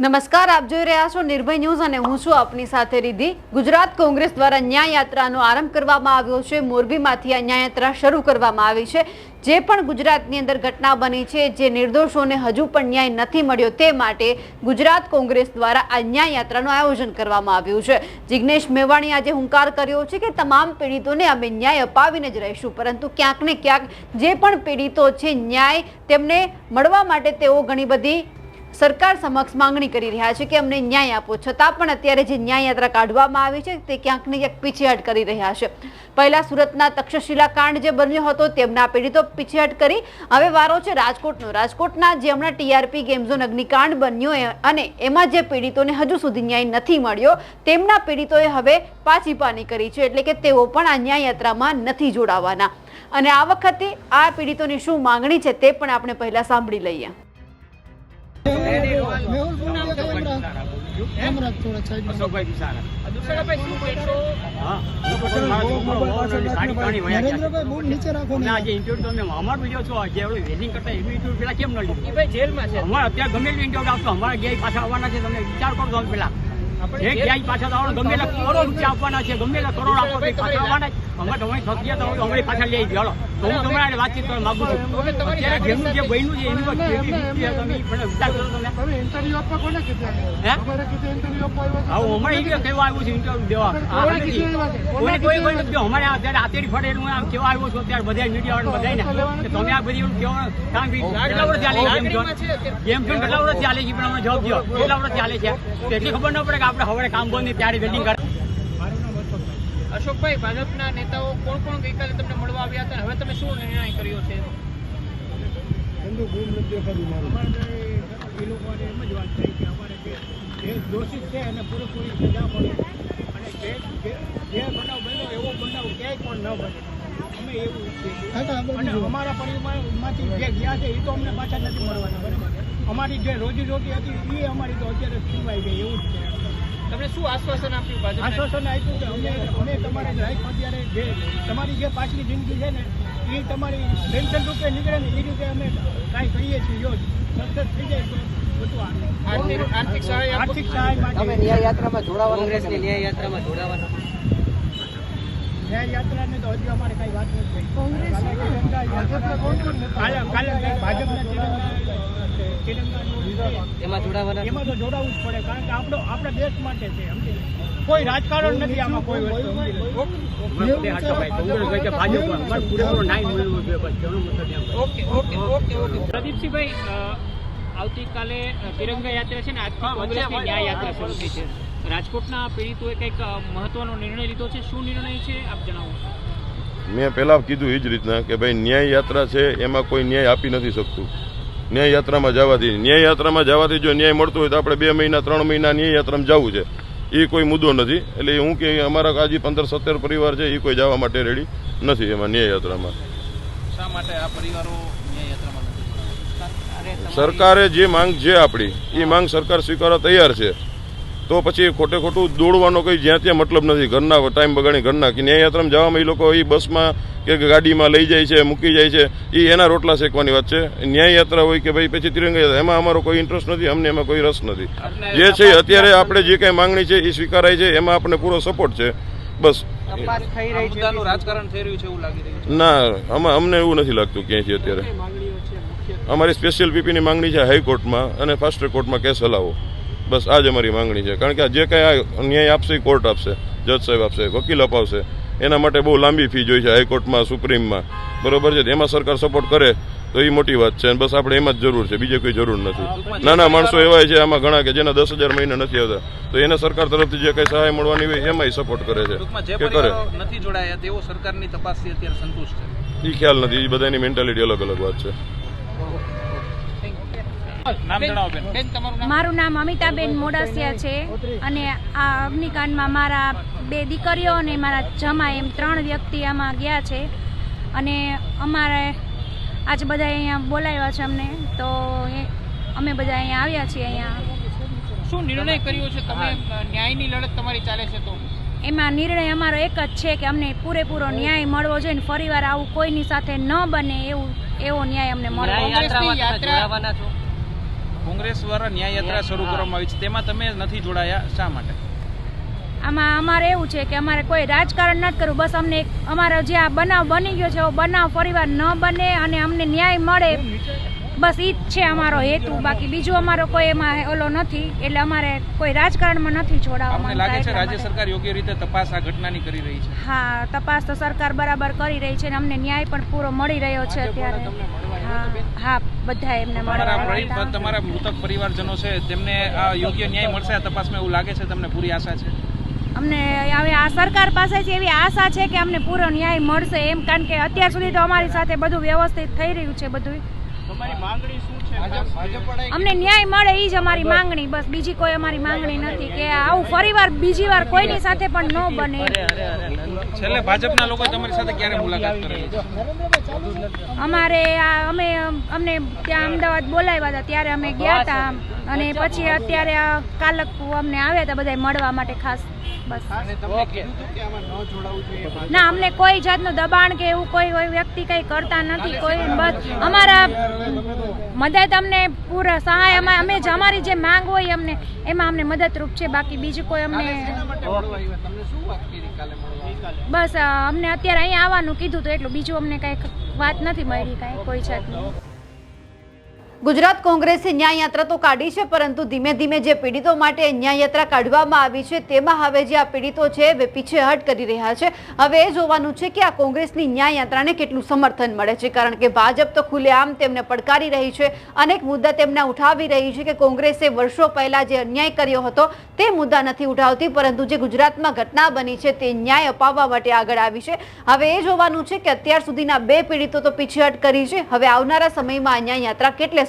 નમસ્કાર, આપ જોઈ રહ્યા છો નિર્ભય ન્યૂઝ અને હું છું આપની સાથે રીધિ ગુજરાત કોંગ્રેસ દ્વારા ન્યાય યાત્રાનો આરંભ કરવામાં આવ્યો છે. મોરબીમાંથી આ ન્યાય યાત્રા શરૂ કરવામાં આવી છે. જે પણ ગુજરાતની અંદર ઘટના બની છે, જે નિર્દોષોને હજુ પણ ન્યાય નથી મળ્યો તે માટે ગુજરાત કોંગ્રેસ દ્વારા આ ન્યાય યાત્રાનું આયોજન કરવામાં આવ્યું છે. જિગ્નેશ મેવાણી આજે હુંકાર કર્યો છે કે તમામ પીડિતોને અમે ન્યાય અપાવીને જ રહીશું, પરંતુ ક્યાંક ને ક્યાંક જે પણ પીડિતો છે, ન્યાય તેમને મળવા માટે તેઓ ઘણી બધી સરકાર સમક્ષ માંગણી કરી રહ્યા છે કે અમને ન્યાય આપો. છતાં પણ અત્યારે જે ન્યાય યાત્રા કાઢવામાં આવી છે, તે ક્યાંક ને ક્યાંક પીછેહટ કરી રહ્યા છે. પહેલા સુરતના તક્ષશિલા કાંડ જે બન્યો હતો, તેમના પીડિતો પીછેહટ કરી. હવે વારો છે રાજકોટનો. રાજકોટના જે હમણાં ટીઆરપી ગેમ ઝોન અગ્નિકાંડ બન્યો અને એમાં જે પીડિતોને હજુ સુધી ન્યાય નથી મળ્યો, તેમના પીડિતોએ હવે પાછી પાની કરી છે, એટલે કે તેઓ પણ આ ન્યાય યાત્રામાં નથી જોડાવાના. અને આ વખતે આ પીડિતોની શું માંગણી છે, તે પણ આપણે પહેલા સાંભળી લઈએ. અમારું video છો, જે ઓલું કરતા પેલા કેમ ન લીધું? જેલમાં છે. અમારે અત્યારે ગમે એટલું interview આપશો, અમારા ગયા પાછા આવવાના છે તમે વિચાર કરો તમે પેલા. આપણે વ્યાજ પાછા આવવાના ગમે કરોડ રૂપિયા આપવાના છે ગમે કરોડ આપો પાછા આવવાના અમે તમારી થતી તો અમે પાછા લઈ ગયા તો હું તમારા વાતચીત કરવા માંગુ છું. અત્યારે જેનું જે બન્યું છે એની પર કેવી રીતે તમે એ પણ વિચાર કરો તમે. ઇન્ટરવ્યુ આપવા કોને કીધું હે? અમારે ઇન્ટરવ્યુ આપવા આવ્યા કેવા છે interview દેવા? કોઈને કોઈ કોઈ નથી. અમારે અત્યારે આતેડી ફળે એનું આમ કેવા આવ્યો છું અત્યારે બધા મીડિયા વાળા બધા તમે આ બધી કેવા કારણ કે કેટલા વર્ષ ચાલે છે ગેમ? ગેમ કેટલા વર્ષ ચાલે છે પણ અમને જવાબ દો કેટલા વર્ષ ચાલે છે? એટલી ખબર ન પડે કે આપણે હવે કામ બંધ ને ત્યારે વેલ્ડિંગ કરે અશોકભાઈ. ભાજપના નેતાઓ કોણ કોણ ગઈકાલે તમને મળવા આવ્યા હતા? હવે તમે શું નિર્ણય કર્યો છે? એ લોકોને એમ જ વાત કરી કે અમારે જે જે દોષિત છે એને પૂરેપૂરી સજા મળે. અને જે બનાવ બન્યો એવો બનાવ ક્યાંય પણ ન બને અમે એવું અને અમારા પરિવારમાંથી જે ગયા છે એ તો અમને પાછા નથી મળવાના બરાબર? અમારી જે રોજી રોટી હતી એ અમારી તો અત્યારે છીનવાઈ ગઈ એવું જ છે. તમને શું આશ્વાસન આપ્યું ભાજપ આશ્વાસન આપ્યું કે અમે અમે તમારે લાઈફ અત્યારે જે તમારી જે પાછલી જિંદગી છે ને એ તમારી પેન્શન રૂપે નીકળે ને એ રીતે અમે કાંઈ કહીએ છીએ યોજ સક્સેસ થઈ જાય તો આર્થિક આર્થિક સહાય આર્થિક સહાય માટે ન્યાય યાત્રામાં જોડાવાના કોંગ્રેસની ન્યાય યાત્રામાં જોડાવાના ન્યાય યાત્રાને તો હજી અમારે કાંઈ વાત નથી. કોંગ્રેસ કોણ કોણ ભાજપના. એમાં જોડાવાના એમાં તો જોડાવવું જ પડે કારણ કે આપણો આપણા દેશ માટે છે સમજી કોઈ રાજકારણ નથી આમાં કોઈ વસ્તુ ઓકે. Okay okay. ઓકે પ્રદીપસિંહભાઈ આવતીકાલે તિરંગા યાત્રા છે ને આજથી કોંગ્રેસની ન્યાય યાત્રા શરૂ થઈ છે. રાજકોટના પીડિતોએ કંઈક મહત્વનો નિર્ણય લીધો છે? શું નિર્ણય છે? આપ જણાવો. મેં પહેલાં કીધું એ જ રીતના કે ભાઈ ન્યાય યાત્રા છે એમાં કોઈ ન્યાય આપી નથી શકતું. ન્યાય યાત્રામાં જવાથી ન્યાય યાત્રામાં જવાથી જો ન્યાય મળતો હોય તો આપણે બે મહિના ત્રણ મહિના ન્યાય યાત્રામાં જવું છે. એ કોઈ મુદ્દો નથી. એટલે હું કે અમારા આજે પંદર સત્તર પરિવાર છે એ કોઈ જવા માટે રેડી નથી એમાં ન્યાય યાત્રામાં શા માટે આ પરિવારો ન્યાય યાત્રામાં સરકારે જે માંગ છે આપણી એ માંગ સરકાર સ્વીકારવા તૈયાર છે. તો પછી ખોટે ખોટું દોડવાનો કંઈ જ્યાં ત્યાં મતલબ નથી. ઘરના ટાઈમ બગાડી ઘરના કે ન્યાયયાત્રામાં જવામાં એ લોકો એ બસમાં કે ગાડીમાં લઈ જાય છે મૂકી જાય છે. એ એના રોટલા શેકવાની વાત છે. ન્યાયયાત્રા હોય કે ભાઈ પછી તિરંગા યાત્રા એમાં અમારો કોઈ ઇન્ટરેસ્ટ નથી અમને એમાં કોઈ રસ નથી. જે છે અત્યારે આપણે જે કાંઈ માંગણી છે એ સ્વીકારાય છે એમાં આપણને પૂરો સપોર્ટ છે. બસ. તપાસ થઈ રહી છે રાજકારણ થઈ રહ્યું છે એવું લાગી રહ્યું છે? ના આમાં અમને એવું નથી લાગતું ક્યાંયથી અત્યારે. અમારી સ્પેશિયલ પીપીની માંગણી છે હાઈકોર્ટમાં અને ફાસ્ટ કોર્ટમાં કેસ હલાવો. બસ આ જ અમારી માંગણી છે. કારણ કે જે કાંઈ આ ન્યાય આપશે કોર્ટ આપશે જજ સાહેબ આપશે વકીલ અપાવશે. એના માટે બહુ લાંબી ફી જોઈ છે હાઈકોર્ટમાં સુપ્રીમમાં. બરોબર છે? એમાં સરકાર સપોર્ટ કરે તો એ મોટી વાત છે. અને બસ આપણે એમાં જ જરૂર છે. બીજે કોઈ જરૂર નથી. નાના માણસો એવા છે આમાં ઘણા કે જેના દસ હજાર મહિના નથી આવતા. તો એને સરકાર તરફથી જે કંઈ સહાય મળવાની હોય એમાંય સપોર્ટ કરે છે. કે કરે? નથી જોડાયા તેઓ સરકારની તપાસથી અત્યારે સંતુષ્ટ છે. એ ખ્યાલ નથી. એ બધાની મેન્ટાલિટી અલગ અલગ વાત છે. નામ જણાવો બેન. બેન તમારું નામ? મારું નામ અમિતાબેન મોડાસિયા છે અને આ અગ્નિકાંડમાં મારા બે દીકરીઓ અને મારા જમા એમ ત્રણ વ્યક્તિ આમાં ગયા છે. અને અમારે આજે બધા અહીંયા બોલાવ્યા છે અમને. તો અમે બધા અહીંયા આવ્યા છીએ અહીંયા. શું નિર્ણય કર્યો છે? તમે ન્યાયની લડત તમારી ચાલે છે તો? એમાં નિર્ણય અમારો એક જ છે કે અમને પૂરેપૂરો ન્યાય મળવો જોઈએ ને ફરીવાર આવું કોઈની સાથે ન બને એવું એવો ન્યાય અમને મળવો યાત્રામાં જોડાવાના છો? કોંગ્રેસ દ્વારા ન્યાય યાત્રા શરૂ કરવામાં આવી છે. તેમાં તમે નથી જોડાયા. શા માટે? આમાં અમારે એવું છે કે અમારે કોઈ રાજકારણ નથી કરવું. બસ અમને અમારો જે આ બનાવ બની ગયો છે એવો બનાવ ફરીવાર ન બને અને અમને ન્યાય મળે. બસ ઈ જ છે અમારો હેતુ. બાકી બીજું અમારો કોઈ એમાં ઓલો નથી. એટલે અમારે કોઈ રાજકારણમાં નથી જોડાવા લાગે છે રાજ્ય સરકાર યોગ્ય રીતે તપાસ આ ઘટનાની કરી રહી છે. હા તપાસ તો સરકાર બરાબર કરી રહી છે અને અમને ન્યાય પણ પૂરો મળી રહ્યો છે અત્યારે. હા બધા એમને તમારા મળવા તમારા મૃતક પરિવારજનો છે તેમને આ યોગ્ય ન્યાય મળશે આ તપાસમાં એવું લાગે છે તમને પૂરી આશા છે? અમને હવે આ સરકાર પાસેથી એવી આશા છે કે અમને પૂરો ન્યાય મળશે એમ કારણ કે અત્યાર સુધી તો અમારી સાથે બધું વ્યવસ્થિત થઈ રહ્યું છે બધું તમારી માંગણી શું છે અમને ન્યાય મળે એ જ અમારી માંગણી બસ. બીજી કોઈ અમારી માંગણી નથી કે આવું ફરીવાર બીજી વાર કોઈની સાથે પણ ન બને. છેલ્લે ભાજપના લોકો તમારી સાથે ક્યારે મુલાકાત કરેલી અમારે આ અમે અમને ત્યાં અમદાવાદ બોલાવ્યા હતા ત્યારે અમે ગયા હતા અને પછી અત્યારે આ કાલક અમને આવ્યા હતા બધા મળવા માટે ખાસ બસ. ના અમને કોઈ જાતનું દબાણ કે એવું કોઈ કોઈ વ્યક્તિ કંઈ કરતા નથી કોઈ બસ. અમારા મદદ અમને પૂરા સહાય અમે અમે જ અમારી જે માંગ હોય અમને એમાં અમને મદદરૂપ છે. બાકી બીજું કોઈ અમને બસ અમને અત્યારે અહીંયા આવવાનું કીધું તો એટલું. બીજું અમને કાંઈ વાત નથી મળી કાંઈ કોઈ જાતની. ગુજરાત કોંગ્રેસે ન્યાય યાત્રા તો કાઢી છે, પરંતુ ધીમે ધીમે જે પીડિતો માટે ન્યાય યાત્રા કાઢવામાં આવી છે, તેમાં હવે જે આ પીડિતો છે એ પીછેહટ કરી રહ્યા છે. હવે એ જોવાનું છે કે આ કોંગ્રેસની ન્યાય યાત્રાને કેટલું સમર્થન મળે છે, કારણ કે ભાજપ તો ખુલ્લેઆમ તેમને પડકારી રહી છે. અનેક મુદ્દા તેમના ઉઠાવી રહી છે કે કોંગ્રેસે વર્ષો પહેલાં જે અન્યાય કર્યો હતો, તે મુદ્દા નથી ઉઠાવતી, પરંતુ જે ગુજરાતમાં ઘટના બની છે, તે ન્યાય અપાવવા માટે આગળ આવી છે. હવે એ જોવાનું છે કે અત્યાર સુધીના બે પીડિતો તો પીછેહટ કરી છે. હવે આવનારા સમયમાં આ ન્યાયયાત્રા કેટલે